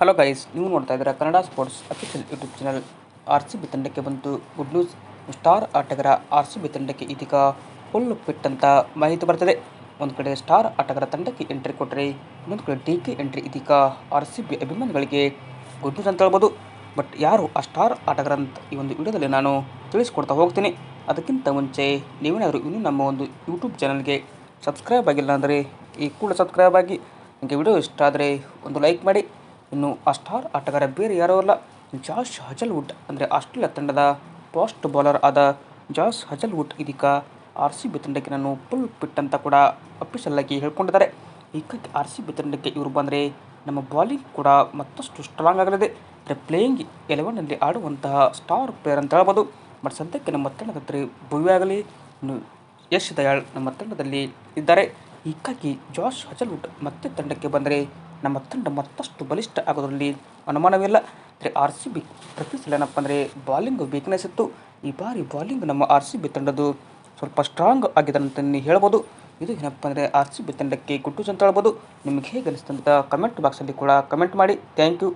Hello guys ನೀವು ನೋಡ್ತಾ ಇದ್ದೀರಾ Kannada sports official YouTube channel R C B ತಂಡಕ್ಕೆ ಬಂತು ಗುಡ್ ನ್ಯೂಸ್ ಸ್ಟಾರ್ ಆಟಗಾರ ಆರ್ ಸಿ ಬಿ ತಂಡಕ್ಕೆ ಇದೀಗ ಫುಲ್ಲು ಫಿಟ್ ಅಂತ ಮಾಹಿತಿ ಬರ್ತದೆ. ಒಂದು ಕಡೆ ಸ್ಟಾರ್ ಆಟಗಾರ ತಂಡಕ್ಕೆ ಎಂಟ್ರಿ ಕೊಟ್ಟರೆ ಇನ್ನೊಂದು ಕಡೆ ಡಿ ಕೆ ಎಂಟ್ರಿ ಇದೀಗ ಆರ್ ಸಿ ಬಿ ಅಭಿಮಾನಿಗಳಿಗೆ ಗುಡ್ ನ್ಯೂಸ್ ಅಂತ ಹೇಳ್ಬೋದು. ಬಟ್ ಯಾರು ಆ ಸ್ಟಾರ್ ಆಟಗಾರ ಅಂತ ಈ ಒಂದು ವಿಡಿಯೋದಲ್ಲಿ ನಾನು ತಿಳಿಸ್ಕೊಡ್ತಾ ಹೋಗ್ತೀನಿ. ಅದಕ್ಕಿಂತ ಮುಂಚೆ ನೀವೇನಾದರೂ ಇನ್ನೂ ನಮ್ಮ ಒಂದು ಯೂಟ್ಯೂಬ್ ಚಾನಲ್ಗೆ ಸಬ್ಸ್ಕ್ರೈಬ್ ಆಗಿಲ್ಲ ಅಂದರೆ ಈ ಕೂಡ ಸಬ್ಸ್ಕ್ರೈಬ್ ಆಗಿ, ನಿಮಗೆ ವಿಡಿಯೋ ಇಷ್ಟ ಆದರೆ ಒಂದು ಲೈಕ್ ಮಾಡಿ. ಇನ್ನು ಆ ಸ್ಟಾರ್ ಆಟಗಾರ ಬೇರೆ ಯಾರೋ ಅಲ್ಲ. ಜಾಶ್ ಹಜಲ್ವುಡ್ ಅಂದರೆ ಆಸ್ಟ್ರೇಲಿಯಾ ತಂಡದ ಫಾಸ್ಟ್ ಬೌಲರ್ ಆದ ಜಾಶ್ ಹಜಲ್ವುಡ್ ಇದೀಗ ಆರ್ ಸಿ ಬಿ ತಂಡಕ್ಕೆ ನಾನು ಫುಲ್ ಪಿಟ್ ಅಂತ ಕೂಡ ಅಫಿಷಿಯಲ್ ಆಗಿ ಹೇಳ್ಕೊಂಡಿದ್ದಾರೆ. ಹೀಗಾಗಿ ಆರ್ ಸಿ ಬಿ ತಂಡಕ್ಕೆ ಇವರು ಬಂದರೆ ನಮ್ಮ ಬಾಲಿಂಗ್ ಕೂಡ ಮತ್ತಷ್ಟು ಸ್ಟ್ರಾಂಗ್ ಆಗಲಿದೆ. ಅಂದರೆ ಪ್ಲೇಯಿಂಗ್ ಎಲೆವನ್ನಲ್ಲಿ ಆಡುವಂತಹ ಸ್ಟಾರ್ ಪ್ಲೇಯರ್ ಅಂತ ಹೇಳ್ಬೋದು. ಬಟ್ ಸದ್ಯಕ್ಕೆ ನಮ್ಮ ತಂಡದ ಹತ್ರ ಭವ್ಯ ಆಗಲಿ, ಇನ್ನು ಯಶ್ ದಯಾಳ್ ನಮ್ಮ ತಂಡದಲ್ಲಿ ಇದ್ದಾರೆ. ಹೀಗಾಗಿ ಜಾಶ್ ಹಜಲ್ವುಡ್ ಮತ್ತೆ ತಂಡಕ್ಕೆ ಬಂದರೆ ನಮ್ಮ ತಂಡ ಮತ್ತಷ್ಟು ಬಲಿಷ್ಠ ಆಗೋದರಲ್ಲಿ ಅನುಮಾನವಿಲ್ಲ. ಅಂದರೆ ಆರ್ ಸಿ ಬಿ ಪ್ರತಿ ಏನಪ್ಪ ಅಂದರೆ ಬಾಲಿಂಗ್ ವೀಕ್ನೆಸ್ ಇತ್ತು. ಈ ಬಾರಿ ಬಾಲಿಂಗ್ ನಮ್ಮ ಆರ್ ಸಿ ಬಿ ತಂಡದ್ದು ಸ್ವಲ್ಪ ಸ್ಟ್ರಾಂಗ್ ಆಗಿದೆ ಅಂತ ಹೇಳ್ಬೋದು. ಇದು ಏನಪ್ಪ ಅಂದರೆ ಆರ್ ಸಿ ಬಿ ತಂಡಕ್ಕೆ ಗುಟ್ಟು ಅಂತ ಹೇಳ್ಬೋದು ನಿಮಗೆ ಹೇಗೆ ಅನಿಸ್ತಂತ ಕಮೆಂಟ್ ಬಾಕ್ಸಲ್ಲಿ ಕೂಡ ಕಮೆಂಟ್ ಮಾಡಿ. Thank you